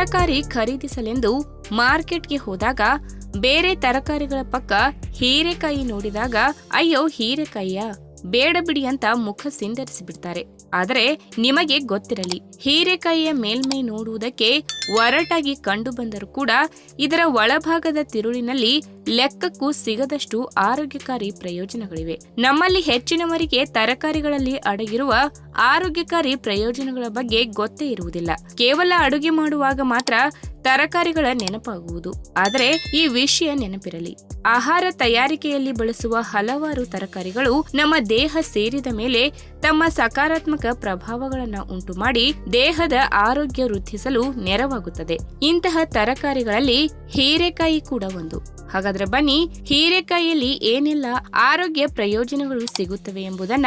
ತರಕಾರಿ ಖರೀದಿಸಲೆಂದು ಮಾರ್ಕೆಟ್ಗೆ ಹೋದಾಗ ಬೇರೆ ತರಕಾರಿಗಳ ಪಕ್ಕ ಹೀರೆಕಾಯಿ ನೋಡಿದಾಗ ಅಯ್ಯೋ ಹೀರೆಕಾಯಿಯ? ಬೇಡ ಬಿಡಿ ಅಂತ ಮುಖ ಸಿಂಧರಿಸಿಬಿಡ್ತಾರೆ. ಆದರೆ ನಿಮಗೆ ಗೊತ್ತಿರಲಿ, ಹೀರೆಕಾಯಿಯ ಮೇಲ್ಮೈ ನೋಡುವುದಕ್ಕೆ ಒರಟಾಗಿ ಕಂಡು ಬಂದರೂ ಕೂಡ ಇದರ ಒಳಭಾಗದ ತಿರುಳಿನಲ್ಲಿ ಲೆಕ್ಕಕ್ಕೂ ಸಿಗದಷ್ಟು ಆರೋಗ್ಯಕಾರಿ ಪ್ರಯೋಜನಗಳಿವೆ. ನಮ್ಮಲ್ಲಿ ಹೆಚ್ಚಿನವರಿಗೆ ತರಕಾರಿಗಳಲ್ಲಿ ಅಡಗಿರುವ ಆರೋಗ್ಯಕಾರಿ ಪ್ರಯೋಜನಗಳ ಬಗ್ಗೆ ಗೊತ್ತೇ ಇರುವುದಿಲ್ಲ. ಕೇವಲ ಅಡುಗೆ ಮಾಡುವಾಗ ಮಾತ್ರ ತರಕಾರಿಗಳ ನೆನಪಾಗುವುದು. ಆದರೆ ಈ ವಿಷಯ ನೆನಪಿರಲಿ. ಆಹಾರ ತಯಾರಿಕೆಯಲ್ಲಿ ಬಳಸುವ ಹಲವಾರು ತರಕಾರಿಗಳು ನಮ್ಮ ದೇಹ ಸೇರಿದ ಮೇಲೆ ತಮ್ಮ ಸಕಾರಾತ್ಮಕ ಪ್ರಭಾವಗಳನ್ನು ಉಂಟು ಮಾಡಿ ದೇಹದ ಆರೋಗ್ಯ ವೃದ್ಧಿಸಲು ನೆರವಾಗುತ್ತದೆ. ಇಂತಹ ತರಕಾರಿಗಳಲ್ಲಿ ಹೀರೆಕಾಯಿ ಕೂಡ ಒಂದು. ಹಾಗಾದ್ರೆ ಬನ್ನಿ, ಹೀರೆಕಾಯಿಯಲ್ಲಿ ಏನೆಲ್ಲ ಆರೋಗ್ಯ ಪ್ರಯೋಜನಗಳು ಸಿಗುತ್ತವೆ ಎಂಬುದನ್ನ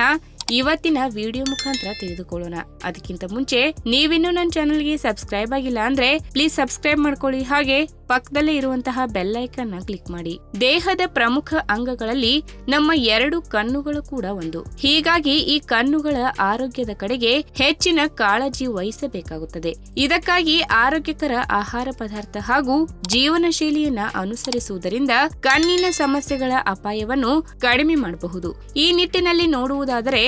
ಇವತ್ತಿನ ವಿಡಿಯೋ ಮುಖಾಂತರ ತಿಳಿದುಕೊಳ್ಳೋಣ. ಅದಕ್ಕಿಂತ ಮುಂಚೆ ನೀವಿನ್ನೂ ನನ್ನ ಚಾನಲ್ಗೆ ಸಬ್ಸ್ಕ್ರೈಬ್ ಆಗಿಲ್ಲ ಅಂದ್ರೆ ಪ್ಲೀಸ್ ಸಬ್ಸ್ಕ್ರೈಬ್ ಮಾಡ್ಕೊಳ್ಳಿ. ಹಾಗೆ ಪಕ್ಕದಲ್ಲೇ ಇರುವಂತಹ ಬೆಲ್ಲೈಕನ್ನ ಕ್ಲಿಕ್ ಮಾಡಿ. ದೇಹದ ಪ್ರಮುಖ ಅಂಗಗಳಲ್ಲಿ ನಮ್ಮ ಎರಡು ಕಣ್ಣುಗಳು ಕೂಡ ಒಂದು. ಹೀಗಾಗಿ ಈ ಕಣ್ಣುಗಳ ಆರೋಗ್ಯದ ಕಡೆಗೆ ಹೆಚ್ಚಿನ ಕಾಳಜಿ ವಹಿಸಬೇಕಾಗುತ್ತದೆ. ಇದಕ್ಕಾಗಿ ಆರೋಗ್ಯಕರ ಆಹಾರ ಪದಾರ್ಥ ಹಾಗೂ ಜೀವನ ಶೈಲಿಯನ್ನ ಅನುಸರಿಸುವುದರಿಂದ ಕಣ್ಣಿನ ಸಮಸ್ಯೆಗಳ ಅಪಾಯವನ್ನು ಕಡಿಮೆ ಮಾಡಬಹುದು. ಈ ನಿಟ್ಟಿನಲ್ಲಿ ನೋಡುವುದಾದರೆ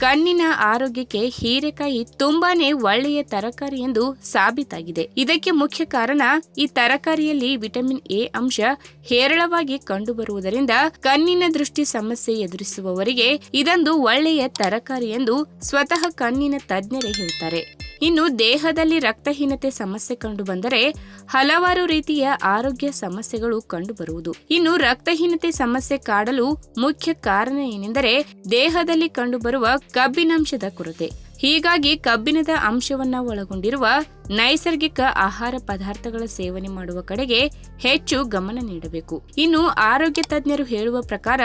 ಕಣ್ಣಿನ ಆರೋಗ್ಯಕ್ಕೆ ಹೀರೆಕಾಯಿ ತುಂಬಾನೇ ಒಳ್ಳೆಯ ತರಕಾರಿ ಎಂದು ಸಾಬೀತಾಗಿದೆ. ಇದಕ್ಕೆ ಮುಖ್ಯ ಕಾರಣ ಈ ತರಕಾರಿಯಲ್ಲಿ ವಿಟಮಿನ್ ಎ ಅಂಶ ಹೇರಳವಾಗಿ ಕಂಡುಬರುವುದರಿಂದ ಕಣ್ಣಿನ ದೃಷ್ಟಿ ಸಮಸ್ಯೆ ಎದುರಿಸುವವರಿಗೆ ಇದೊಂದು ಒಳ್ಳೆಯ ತರಕಾರಿ ಎಂದು ಸ್ವತಃ ಕಣ್ಣಿನ ತಜ್ಞರೇ ಹೇಳ್ತಾರೆ. ಇನ್ನು ದೇಹದಲ್ಲಿ ರಕ್ತಹೀನತೆ ಸಮಸ್ಯೆ ಕಂಡು ಬಂದರೆ ಹಲವಾರು ರೀತಿಯ ಆರೋಗ್ಯ ಸಮಸ್ಯೆಗಳು ಕಂಡುಬರುವುದು ಇನ್ನು ರಕ್ತಹೀನತೆ ಸಮಸ್ಯೆ ಕಾಡಲು ಮುಖ್ಯ ಕಾರಣ ಏನೆಂದರೆ ದೇಹದಲ್ಲಿ ಕಂಡುಬರುವ ಕಬ್ಬಿನಾಂಶದ ಕೊರತೆ. ಹೀಗಾಗಿ ಕಬ್ಬಿಣದ ಅಂಶವನ್ನ ಒಳಗೊಂಡಿರುವ ನೈಸರ್ಗಿಕ ಆಹಾರ ಪದಾರ್ಥಗಳ ಸೇವನೆ ಮಾಡುವ ಕಡೆಗೆ ಹೆಚ್ಚು ಗಮನ ನೀಡಬೇಕು. ಇನ್ನು ಆರೋಗ್ಯ ತಜ್ಞರು ಹೇಳುವ ಪ್ರಕಾರ,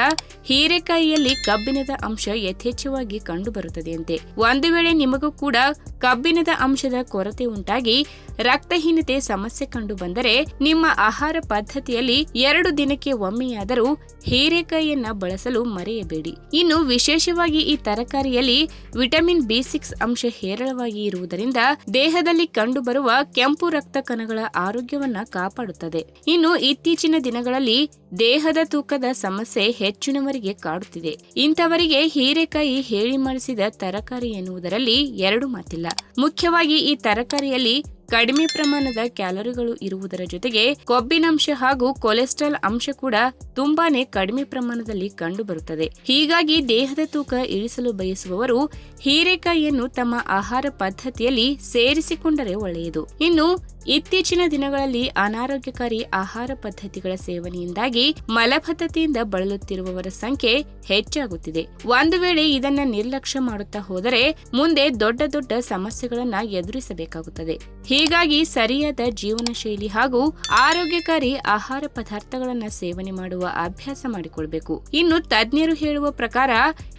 ಹೀರೆಕಾಯಿಯಲ್ಲಿ ಕಬ್ಬಿಣದ ಅಂಶ ಯಥೇಚ್ಛವಾಗಿ ಕಂಡುಬರುತ್ತದೆಯಂತೆ. ಒಂದು ವೇಳೆ ನಿಮಗೂ ಕೂಡ ಕಬ್ಬಿಣದ ಅಂಶದ ಕೊರತೆ ಉಂಟಾಗಿ ರಕ್ತಹೀನತೆ ಸಮಸ್ಯೆ ಕಂಡು ಬಂದರೆ ನಿಮ್ಮ ಆಹಾರ ಪದ್ಧತಿಯಲ್ಲಿ ಎರಡು ದಿನಕ್ಕೆ ಒಮ್ಮೆಯಾದರೂ ಹೀರೆಕಾಯಿಯನ್ನ ಬಳಸಲು ಮರೆಯಬೇಡಿ. ಇನ್ನು ವಿಶೇಷವಾಗಿ ಈ ತರಕಾರಿಯಲ್ಲಿ ವಿಟಮಿನ್ ಬಿ ಸಿಕ್ಸ್ ಅಂಶ ಹೇರಳವಾಗಿ ಇರುವುದರಿಂದ ದೇಹದಲ್ಲಿ ಕಂಡುಬರುವ ಕೆಂಪು ರಕ್ತ ಕಣಗಳ ಆರೋಗ್ಯವನ್ನ ಕಾಪಾಡುತ್ತದೆ. ಇನ್ನು ಇತ್ತೀಚಿನ ದಿನಗಳಲ್ಲಿ ದೇಹದ ತೂಕದ ಸಮಸ್ಯೆ ಹೆಚ್ಚಿನವರಿಗೆ ಕಾಡುತ್ತಿದೆ. ಇಂಥವರಿಗೆ ಹೀರೆಕಾಯಿ ಹೇಳಿ ಮಾಡಿಸಿದ ತರಕಾರಿ ಎನ್ನುವುದರಲ್ಲಿ ಎರಡು ಮಾತಿಲ್ಲ. ಮುಖ್ಯವಾಗಿ ಈ ತರಕಾರಿಯಲ್ಲಿ ಕಡಿಮೆ ಪ್ರಮಾಣದ ಕ್ಯಾಲರಿಗಳು ಇರುವುದರ ಜೊತೆಗೆ ಕೊಬ್ಬಿನಂಶ ಹಾಗೂ ಕೊಲೆಸ್ಟ್ರಾಲ್ ಅಂಶ ಕೂಡ ತುಂಬಾನೇ ಕಡಿಮೆ ಪ್ರಮಾಣದಲ್ಲಿ ಕಂಡುಬರುತ್ತದೆ. ಹೀಗಾಗಿ ದೇಹದ ತೂಕ ಇಳಿಸಲು ಬಯಸುವವರು ಹೀರೆಕಾಯಿಯನ್ನು ತಮ್ಮ ಆಹಾರ ಪದ್ಧತಿಯಲ್ಲಿ ಸೇರಿಸಿಕೊಂಡರೆ ಒಳ್ಳೆಯದು. ಇನ್ನು ಇತ್ತೀಚಿನ ದಿನಗಳಲ್ಲಿ ಅನಾರೋಗ್ಯಕಾರಿ ಆಹಾರ ಪದ್ಧತಿಗಳ ಸೇವನೆಯಿಂದಾಗಿ ಮಲಬದ್ಧತೆಯಿಂದ ಬಳಲುತ್ತಿರುವವರ ಸಂಖ್ಯೆ ಹೆಚ್ಚಾಗುತ್ತಿದೆ. ಒಂದು ವೇಳೆ ಇದನ್ನ ನಿರ್ಲಕ್ಷ್ಯ ಮಾಡುತ್ತಾ ಹೋದರೆ ಮುಂದೆ ದೊಡ್ಡ ದೊಡ್ಡ ಸಮಸ್ಯೆಗಳನ್ನ ಎದುರಿಸಬೇಕಾಗುತ್ತದೆ. ಹೀಗಾಗಿ ಸರಿಯಾದ ಜೀವನ ಶೈಲಿ ಹಾಗೂ ಆರೋಗ್ಯಕಾರಿ ಆಹಾರ ಪದಾರ್ಥಗಳನ್ನ ಸೇವನೆ ಮಾಡುವ ಅಭ್ಯಾಸ ಮಾಡಿಕೊಳ್ಬೇಕು. ಇನ್ನು ತಜ್ಞರು ಹೇಳುವ ಪ್ರಕಾರ,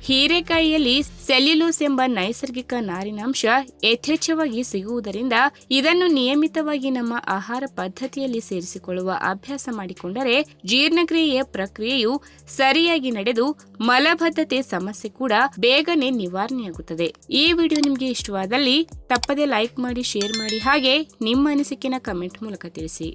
ಹೀರೆಕಾಯಿಯಲ್ಲಿ ಸೆಲ್ಯುಲೋಸ್ ಎಂಬ ನೈಸರ್ಗಿಕ ನಾರಿನಾಂಶ ಯಥೇಚ್ಛವಾಗಿ ಸಿಗುವುದರಿಂದ ಇದನ್ನು ನಿಯಮಿತವಾಗಿ ನಮ್ಮ ಆಹಾರ ಪದ್ಧತಿಯಲ್ಲಿ ಸೇರಿಸಿಕೊಳ್ಳುವ ಅಭ್ಯಾಸ ಮಾಡಿಕೊಂಡರೆ ಜೀರ್ಣಕ್ರಿಯೆಯ ಪ್ರಕ್ರಿಯೆಯು ಸರಿಯಾಗಿ ನಡೆದು ಮಲಬದ್ಧತೆ ಸಮಸ್ಯೆ ಕೂಡ ಬೇಗನೆ ನಿವಾರಣೆಯಾಗುತ್ತದೆ. ಈ ವಿಡಿಯೋ ನಿಮಗೆ ಇಷ್ಟವಾದಲ್ಲಿ ತಪ್ಪದೆ ಲೈಕ್ ಮಾಡಿ, ಶೇರ್ ಮಾಡಿ ಹಾಗೆ ನಿಮ್ಮ ಅನಿಸಿಕೆನ ಕಮೆಂಟ್ ಮೂಲಕ ತಿಳಿಸಿ.